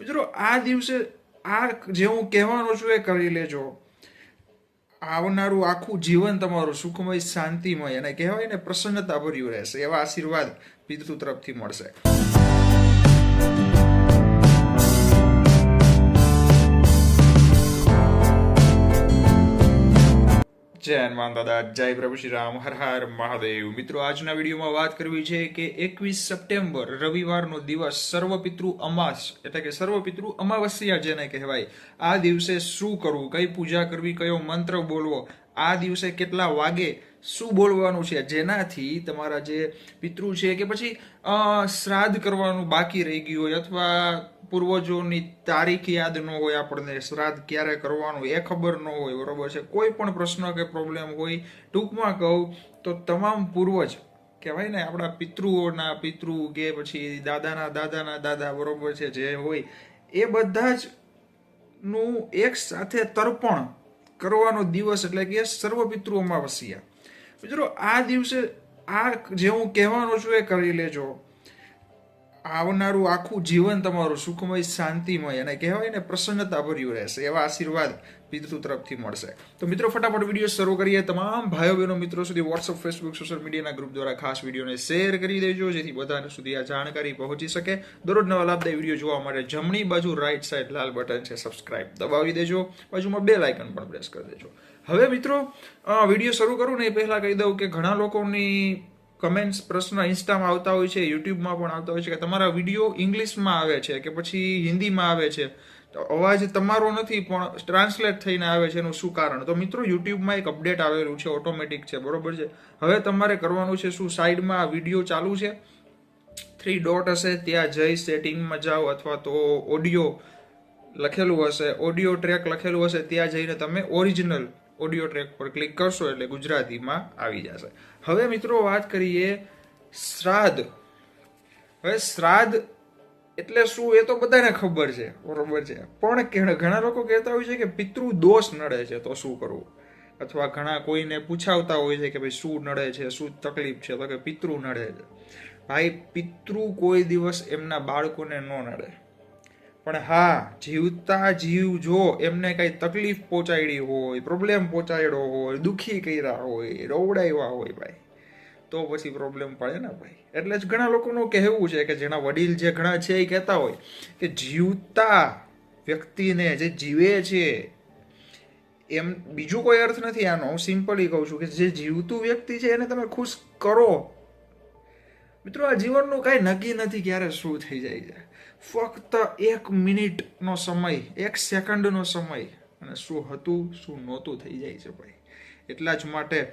મિત્રો, આ દિવસે આ જે હું કહેવાનો છું એ કરી લેજો. આવનારું આખું જીવન તમારું સુખમય, શાંતિમય અને કહેવાય ને પ્રસન્નતા ભર્યું રહેશે, એવા આશીર્વાદ પિતૃ તરફથી મળશે. જય હનુમાન દાદા, જય પ્રભુ શ્રી રામ, હર હર મહાદેવ. મિત્રો, આજના વિડીયોમાં વાત કરવી છે કે એકવીસ સપ્ટેમ્બર રવિવારનો દિવસ સર્વપિતૃ અમાસ, એટલે કે સર્વપિતૃ અમાવસ્યા જેને કહેવાય. આ દિવસે શું કરવું, કઈ પૂજા કરવી, કયો મંત્ર બોલવો, આ દિવસે કેટલા વાગે શું બોલવાનું છે? જેનાથી તમારા જે પિતૃ છે કે પછી શ્રાદ્ધ કરવાનું બાકી રહી ગયું હોય અથવા પૂર્વજોની તારીખ યાદ ન હોય આપણને, શ્રાદ્ધ ક્યારે કરવાનું એ ખબર ન હોય, બરોબર છે? કોઈ પણ પ્રશ્ન કે પ્રોબ્લેમ હોય, ટૂંકમાં કહું તો તમામ પૂર્વજ, કહેવાય ને આપણા પિતૃઓના પિતૃ કે પછી દાદાના દાદાના દાદા, બરોબર છે, જે હોય, એ બધા જ નું એક સાથે તર્પણ કરવાનો દિવસ એટલે કે સર્વ પિતૃ અમાવસ્યા મિત્રો આ દિવસે આ જે હું કહેવાનો છું એ કરી લેજો. આવનારું આખું જીવન તમારું સુખમય, શાંતિમય અને કહેવાય ને પ્રસન્નતા ભર્યું રહેશે. એવા આશીર્વાદ પિતૃ તરફથી મળશે. તો મિત્રો, ફટાફટ વીડિયો શરૂ કરીએ. તમામ ભાઈઓ બહેનો મિત્રો સુધી વોટ્સઅપ ફેસબુક સોશિયલ મીડિયાના ગ્રુપ દ્વારા ખાસ વિડીયોને શેર કરી દેજો, જેથી બધા સુધી આ જાણકારી પહોંચી શકે. દરરોજ નવા લાભદાયી વીડિયો જોવા માટે જમણી બાજુ રાઈટ સાઈડ લાલ બટન છે સબસ્ક્રાઇબ દબાવી દેજો. બાજુમાં બે લાઇકન પણ પ્રેસ કરી દેજો. હવે મિત્રો વીડિયો શરૂ કરું ને એ પહેલાં કહી દઉં કે ઘણા લોકોની કમેન્ટ્સ પ્રશ્ન ઇન્સ્ટામાં આવતા હોય છે યુટ્યુબમાં પણ આવતા હોય છે, કે તમારા વીડિયો ઇંગ્લિશમાં આવે છે, કે પછી હિન્દીમાં આવે છે. તો અવાજ તમારો નથી, પણ ટ્રાન્સલેટ થઈને આવે છે, એનું શું કારણ? તો મિત્રો યુટ્યુબમાં એક અપડેટ આવેલું છે ઓટોમેટિક છે, બરોબર છે? હવે તમારે કરવાનું છે શું? સાઈડમાં વીડિયો ચાલુ છે. થ્રી ડોટ હશે, ત્યાં જઈ સેટિંગમાં જાઓ, અથવા તો ઓડિયો લખેલું હશે ઓડિયો ટ્રેક લખેલું હશે, ત્યાં જઈને તમે ઓરિજિનલ ઓડિયો ટ્રેક પર ક્લિક કરશો એટલે ગુજરાતીમાં આવી જશે. હવે મિત્રો વાત કરીએ શ્રાદ્ધ. હવે શ્રાદ્ધ એટલે શું એ તો બધાને ખબર છે, બરોબર છે. પણ ઘણા લોકો કહેતા હોય છે કે પિતૃ દોષ નડે છે, તો શું કરવું? અથવા ઘણા કોઈને પૂછાવતા હોય છે કે ભાઈ શું નડે છે, શું તકલીફ છે, તો કે પિતૃ નડે છે. ભાઈ, પિતૃ કોઈ દિવસ એમના બાળકોને ન નડે. પણ હા, જીવતા જીવ જો એમને કઈ તકલીફ પહોંચાડી હોય પ્રોબ્લેમ પહોંચાડ્યો હોય, દુઃખી કર્યા હોય, રોવડાવ્યા હોય ભાઈ, તો પછી પ્રોબ્લેમ પડે ને ભાઈ. એટલે જ ઘણા લોકોનું કહેવું છે કે જેના વડીલ જે ઘણા છે એ કહેતા હોય કે જીવતા વ્યક્તિને જે જીવે છે, એમ બીજું કોઈ અર્થ નથી આનો. હું સિમ્પલી કહું છું કે જે જીવતું વ્યક્તિ છે એને તમે ખુશ કરો. મિત્રો, આ જીવનનું કાંઈ નક્કી નથી ક્યારે શું થઈ જાય છે. ફક્ત એક મિનિટનો સમય, એક સેકન્ડનો સમય. અને શું હતું, શું નહોતું થઈ જાય છે ભાઈ. એટલા જ માટે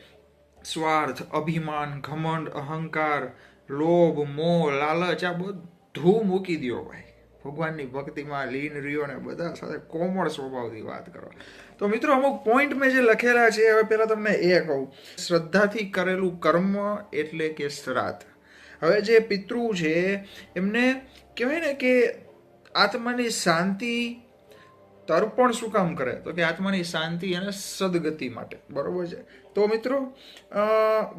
સ્વાર્થ, અભિમાન, ઘમંડ, અહંકાર, લોભ, મોહ, લાલચ, આ બધું મૂકી દ્યો ભાઈ. ભગવાનની ભક્તિમાં લીન રહ્યો ને બધા સાથે કોમળ સ્વભાવથી વાત કરો. તો મિત્રો, અમુક પોઈન્ટ મેં જે લખેલા છે, હવે પહેલાં તમને એ કહું. શ્રદ્ધાથી કરેલું કર્મ એટલે કે શ્રાદ્ધ. હવે જે પિતૃ છે, એમને કહેવાય ને કે આત્માની શાંતિ તર્પણ શું કામ કરે? તો કે આત્માની શાંતિ અને સદગતિ માટે. બરોબર છે? તો મિત્રો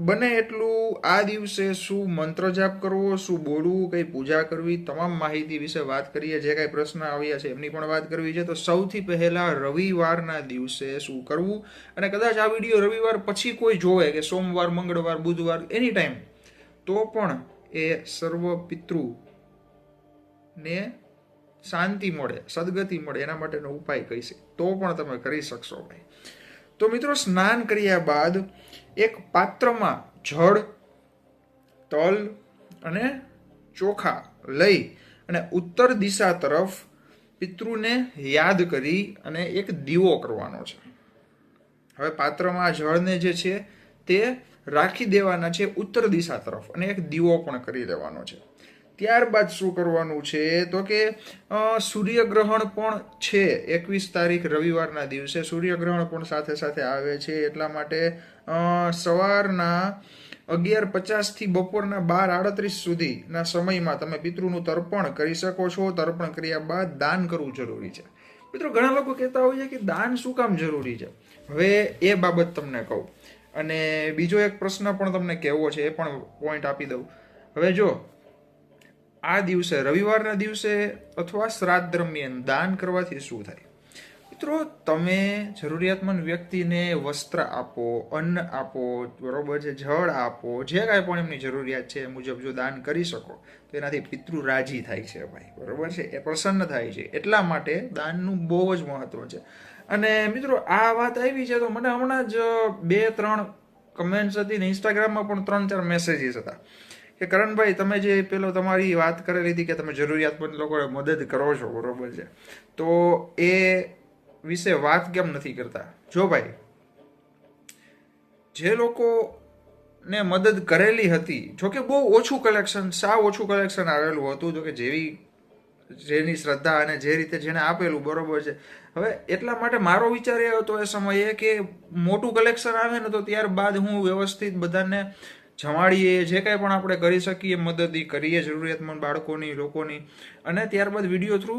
બને એટલું આ દિવસે શું મંત્ર જાપ કરવો, શું બોલવું, કઈ પૂજા કરવી, તમામ માહિતી વિશે વાત કરીએ, જે કાંઈ પ્રશ્ન આવ્યા છે એમની પણ વાત કરવી છે. તો સૌથી પહેલા રવિવારના દિવસે શું કરવું? અને કદાચ આ વીડિયો રવિવાર પછી કોઈ જોવે કે સોમવાર, મંગળવાર, બુધવાર, એની ટાઈમ તો પણ એ સર્વ પિતૃ ને શાંતિ મળે, સદગતિ મળે, એના માટેનો ઉપાય કહીશે તો પણ તમે કરી શકશો ભાઈ. તો મિત્રો, સ્નાન કર્યા બાદ એક પાત્રમાં જળ, તલ અને ચોખા લઈ અને ઉત્તર દિશા તરફ પિતૃને યાદ કરી અને એક દીવો કરવાનો છે. હવે પાત્રમાં જળને જે છે તે રાખી દેવાના છે ઉત્તર દિશા તરફ અને એક દીવો પણ કરી દેવાનો છે. ત્યારબાદ શું કરવાનું છે? તો કે સૂર્યગ્રહણ પણ છે. એકવીસ તારીખ રવિવારના દિવસે સૂર્યગ્રહણ પણ સાથે સાથે આવે છે. એટલા માટે સવારના અગિયાર પચાસથી બપોરના બાર આડત્રીસ સુધીના સમયમાં તમે પિતૃનું તર્પણ કરી શકો છો. તર્પણ કર્યા બાદ દાન કરવું જરૂરી છે. મિત્રો, ઘણા લોકો કહેતા હોય છે કે દાન શું કામ જરૂરી છે? હવે એ બાબત તમને કહું. અને બીજો એક પ્રશ્ન પણ તમને કહેવો છે, એ પણ પોઈન્ટ આપી દઉં. હવે જો, આ દિવસે રવિવારના દિવસે અથવા શ્રાદ્ધ દરમિયાન દાન કરવાથી શું થાય? મિત્રો, તમે જરૂરિયાતમંદ વ્યક્તિને વસ્ત્ર આપો, અન્ન આપો, બરોબર છે, જળ આપો, જે કાંઈ પણ એમની જરૂરિયાત છે એ મુજબ જો દાન કરી શકો, તો એનાથી પિતૃ રાજી થાય છે ભાઈ, બરોબર છે, એ પ્રસન્ન થાય છે. એટલા માટે દાનનું બહુ જ મહત્વ છે. અને મિત્રો, આ વાત આવી છે તો મને હમણાં જ બે, ત્રણ કમેન્ટ્સ હતી ને ઇન્સ્ટાગ્રામમાં પણ ત્રણ, ચાર મેસેજીસ હતા. કે કરણભાઈ, તમે જે પેલો તમારી વાત કરેલી હતી કે તમે જરૂરિયાતમંદ લોકોને મદદ કરો છો, બરોબર છે. તો એ વિશે વાત કેમ નથી કરતા? જો ભાઈ, જે લોકોને મદદ કરેલી હતી જો કે બહુ ઓછું કલેક્શન સાવ ઓછું કલેક્શન આવેલું હતું જો કે જેવી, જેની શ્રદ્ધા અને જે રીતે જેને આપેલું, બરોબર છે. હવે એટલા માટે મારો વિચાર એ હતો એ સમયે કે મોટું કલેક્શન આવે ને તો ત્યારબાદ હું વ્યવસ્થિત બધાને જમાડીએ, જે કાંઈ પણ આપણે કરી શકીએ, મદદ કરીએ જરૂરિયાતમંદ બાળકોની, લોકોની. અને ત્યારબાદ વીડિયો થ્રુ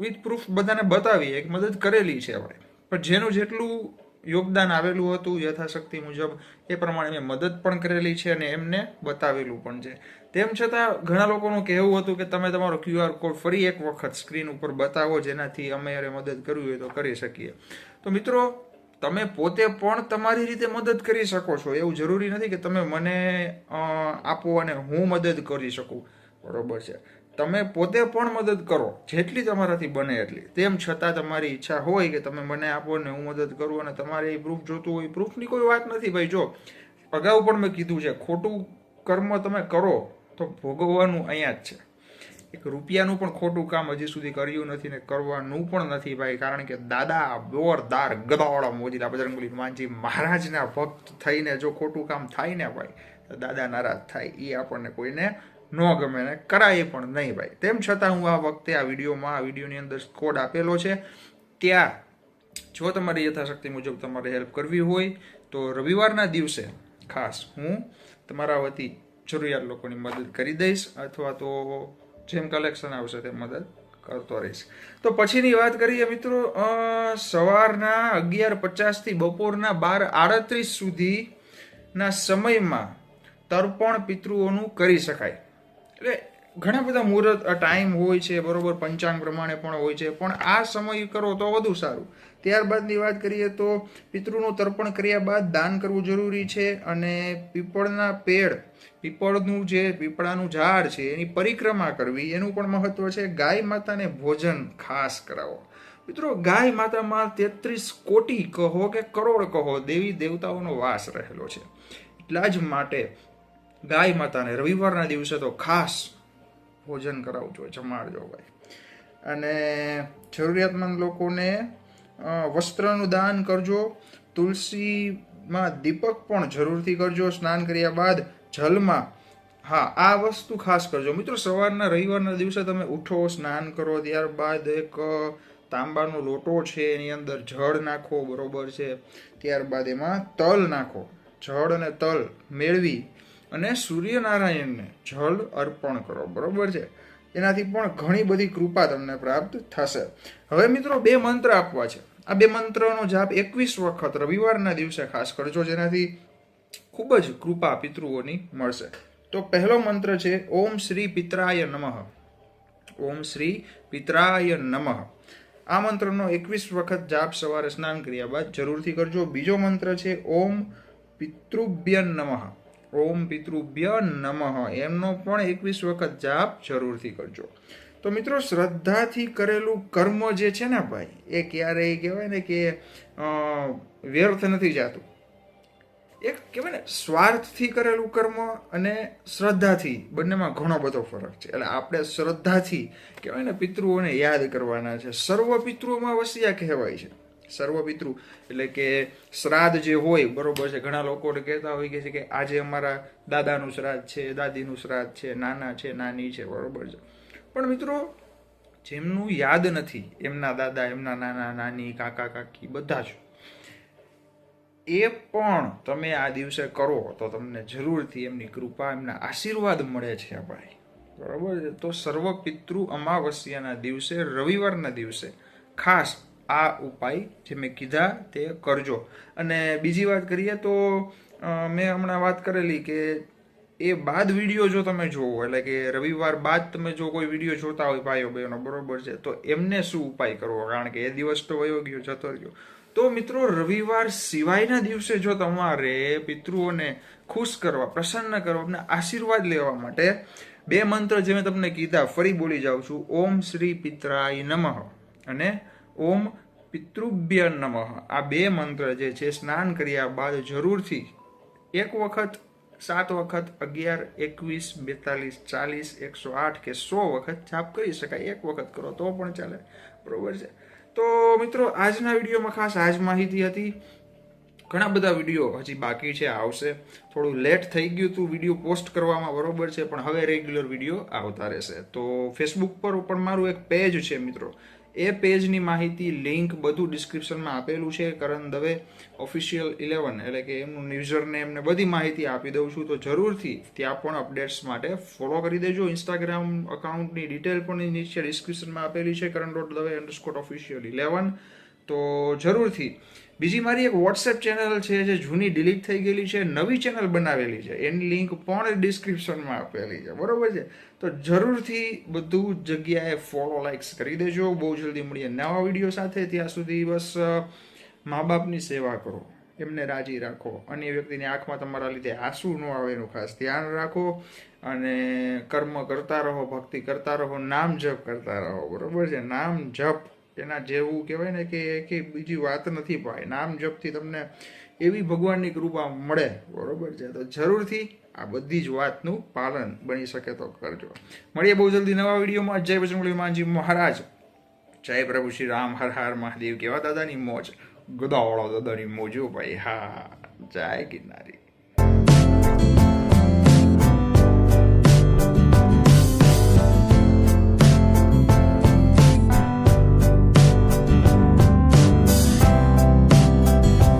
વિથ પ્રૂફ બધાને બતાવીએ એક મદદ કરેલી છે આપણે પણ જેનું જેટલું યોગદાન આવેલું હતું, યથાશક્તિ મુજબ, એ પ્રમાણે મેં મદદ પણ કરેલી છે અને એમને બતાવેલું પણ છે. તેમ છતાં ઘણા લોકોનું કહેવું હતું કે તમે તમારો ક્યુઆર કોડ ફરી એક વખત સ્ક્રીન ઉપર બતાવો, જેનાથી અમે યારે મદદ કરવી હોય તો કરી શકીએ. તો મિત્રો, તમે પોતે પણ તમારી રીતે મદદ કરી શકો છો. એવું જરૂરી નથી કે તમે મને આપો અને હું મદદ કરી શકું. બરોબર છે. તમે પોતે પણ મદદ કરો, જેટલી તમારાથી બને એટલી. તેમ છતાં તમારી ઈચ્છા હોય કે તમે મને આપો ને હું મદદ કરું અને તમારે એ પ્રૂફ જોતું હોય પ્રૂફની કોઈ વાત નથી. ભાઈ, જો, અગાઉ પણ મેં કીધું છે, ખોટું કર્મ તમે કરો તો ભોગવવાનું અહીંયા જ છે. એક રૂપિયાનું પણ ખોટું કામ હજી સુધી કર્યું નથી ને કરવાનું પણ નથી ભાઈ, કારણ કે દાદા બોરદાર ગદાવાળા મોજીલા બજરંગબલી માનજી મહારાજના ભક્ત થઈને જો ખોટું કામ થાય ને ભાઈ, તો દાદા નારાજ થાય. એ આપણને કોઈને ન ગમે ને કરાય પણ નહીં ભાઈ. તેમ છતાં હું આ વખતે આ વિડીયોમાં, આ વિડીયોની અંદર કોડ આપેલો છે. ત્યાં જો તમારી યથાશક્તિ મુજબ તમારે હેલ્પ કરવી હોય, તો રવિવારના દિવસે ખાસ હું તમારા વતી જરૂરિયાત લોકોની મદદ કરી દઈશ અથવા તો જેમ કલેક્શન આવશે તે મદદ કરતો રહીશ. તો પછીની વાત કરીએ મિત્રો સવારના અગિયાર પચાસથી બપોરના બાર આડત્રીસ સુધીના સમયમાં તર્પણ પિતૃઓનું કરી શકાય. એટલે ઘણા બધા મુહૂર્ત ટાઈમ હોય છે, બરોબર, પંચાંગ પ્રમાણે પણ હોય છે. પણ આ સમય કરો તો વધુ સારું. ત્યારબાદની વાત કરીએ તો પિતૃનું તર્પણ કર્યા બાદ દાન કરવું જરૂરી છે અને પીપળના પેડ, પીપળનું જે પીપળાનું ઝાડ છે, એની પરિક્રમા કરવી, એનું પણ મહત્વ છે. ગાય માતાને ભોજન ખાસ કરાવો. મિત્રો, ગાય માતામાં તેત્રીસ કોટી કહો કે કરોડ કહો દેવી દેવતાઓનો વાસ રહેલો છે. એટલા જ માટે ગાય માતાને રવિવારના દિવસે તો ખાસ ભોજન કરાવજો જમાડજો ભાઈ અને જરૂરિયાતમંદ લોકોને વસ્ત્રનું દાન કરજો, તુલસીમાં દીપક પણ જરૂરથી કરજો, સ્નાન કર્યા બાદ જલમાં. હા, આ વસ્તુ ખાસ કરજો. મિત્રો, સવારના, રવિવારના દિવસે તમે ઉઠો, સ્નાન કરો, ત્યારબાદ એક તાંબાનો લોટો છે, એની અંદર જળ નાખો, બરોબર છે. ત્યારબાદ એમાં તલ નાખો. જળ અને તલ મેળવી અને સૂર્યનારાયણને જળ અર્પણ કરો, બરોબર છે? એનાથી પણ ઘણી બધી કૃપા તમને પ્રાપ્ત થશે. હવે મિત્રો બે મંત્ર આપવા છે. આ બે મંત્રનો જાપ એકવીસ વખત રવિવારના દિવસે ખાસ કરજો, જેનાથી ખૂબ જ કૃપા પિતૃઓની મળશે. તો પહેલો મંત્ર છે, ઓમ શ્રી પિતરાય નમઃ. ઓમ શ્રી પિતરાય નમઃ. આ મંત્રનો એકવીસ વખત જાપ સવારે સ્નાન કર્યા બાદ જરૂરથી કરજો. બીજો મંત્ર છે, ઓમ પિતૃભ્ય નમઃ. ઓમ પિતૃભ્ય નમઃ. એમનો પણ એકવીસ વખત જાપ જરૂરથી કરજો. તો મિત્રો, શ્રદ્ધાથી કરેલું કર્મ જે છે ને ભાઈ, એ ક્યારેય કહેવાય ને કે વ્યર્થ નથી જાતું. એક કહેવાય ને, સ્વાર્થથી કરેલું કર્મ અને શ્રદ્ધાથી, બંનેમાં ઘણો બધો ફરક છે. એટલે આપણે શ્રદ્ધાથી કહેવાય ને, પિતૃઓને યાદ કરવાના છે. સર્વ પિતૃઓમાં વસિયા કહેવાય છે. સર્વ પિતૃ એટલે કે શ્રાદ્ધ જે હોય, બરોબર છે, ઘણા લોકો કહેતા હોય કે છે કે આજે અમારા દાદાનું શ્રાદ્ધ છે, દાદીનું શ્રાદ્ધ છે, નાના છે, નાની છે, બરોબર છે. પણ મિત્રો, જેમનું યાદ નથી, એમના દાદા, એમના નાના, નાની, કાકા, કાકી, બધા જ. એ પણ તમે આ દિવસે કરો તો તમને જરૂરથી એમની કૃપા, એમના આશીર્વાદ મળે છે ભાઈ બરાબર તો સર્વ પિતૃ અમાવસ્યાના દિવસે, રવિવારના દિવસે ખાસ આ ઉપાય જે મેં કીધા તે કરજો. અને બીજી વાત કરીએ તો મેં હમણાં વાત કરેલી કે એ બાદ વીડિયો જો તમે જોવો, એટલે કે રવિવાર બાદ તમે જો કોઈ વીડિયો જોતા હોય ભાઈઓ બહેનો, બરોબર છે, તો એમને શું ઉપાય કરવો? કારણ કે એ દિવસ તો વયો ગયો, જતો રહ્યો. તો મિત્રો, રવિવાર સિવાયના દિવસે જો તમારે પિતૃઓને ખુશ કરવા, પ્રસન્ન કરવા અને આશીર્વાદ લેવા માટે બે મંત્ર જે મેં તમને કીધા, ફરી બોલી જાઉં છું. ઓમ શ્રી પિતરાય નમઃ. અને ઓમ પિતૃભ્ય નમઃ. આ બે મંત્ર જે છે, સ્નાન કર્યા બાદ જરૂરથી એક વખત, સાત વખત, અગિયાર, એકવીસ, બેતાલીસ, ચાલીસ, એકસો આઠ કે સો વખત છાપ કરી શકાય. એક વખત કરો તો પણ ચાલે. બરોબર છે? તો મિત્રો, આજના વિડીયોમાં ખાસ આજ માહિતી હતી. ઘણા બધા વીડિયો હજી બાકી છે, આવશે. થોડું લેટ થઈ ગયું હતું વીડિયો પોસ્ટ કરવામાં, બરોબર છે, પણ હવે રેગ્યુલર વીડિયો આવતા રહેશે. તો ફેસબુક પર પણ મારું એક પેજ છે, મિત્રો. એ પેજની માહિતી, લિંક બધું ડિસ્ક્રિપ્શનમાં આપેલું છે. કરણ દવે ઓફિશિયલ ઇલેવન એટલે કે એમનું યુઝર ને બધી માહિતી આપી દઉં છું. તો જરૂરથી ત્યાં પણ અપડેટ્સ માટે ફોલો કરી દેજો. ઇન્સ્ટાગ્રામ અકાઉન્ટની ડિટેલ પણ નીચે ડિસ્ક્રિપ્શનમાં આપેલી છે. Karan dot Dave underscore official eleven તો જરૂરથી. બીજી મારી એક વોટ્સએપ ચેનલ છે જે જૂની ડિલીટ થઈ ગયેલી છે, નવી ચેનલ બનાવેલી છે. એની લિંક પણ ડિસ્ક્રિપ્શનમાં આપેલી છે. બરોબર છે? તો જરૂરથી બધું જગ્યાએ ફોલો લાઇક્સ કરી દેજો. બહુ જલ્દી મળીએ નવા વીડિયો સાથે. ત્યાં સુધી બસ મા બાપની સેવા કરો. એમને રાજી રાખો. અન્ય વ્યક્તિની આંખમાં તમારા લીધે આંસુ ન આવે એનું ખાસ ધ્યાન રાખો અને કર્મ કરતા રહો, ભક્તિ કરતા રહો, નામ જપ કરતા રહો. બરોબર છે? નામ જપ. એના જેવું કહેવાય ને કે કે બીજી વાત નથી ભાઈ. નામ જપથી તમને એવી ભગવાનની કૃપા મળે. બરોબર છે? તો જરૂરથી આ બધી જ વાતનું પાલન બની શકે તો કરજો. મળીએ બહુ જલ્દી નવા વિડીયોમાં. જય બજરંગલી માનજી મહારાજ. જય પ્રભુ શ્રી રામ. હર હર મહાદેવ. કેવા દાદાની મોજ? ગદાવાળા દાદાની મોજો ભાઈ. હા. જય ગિરનારી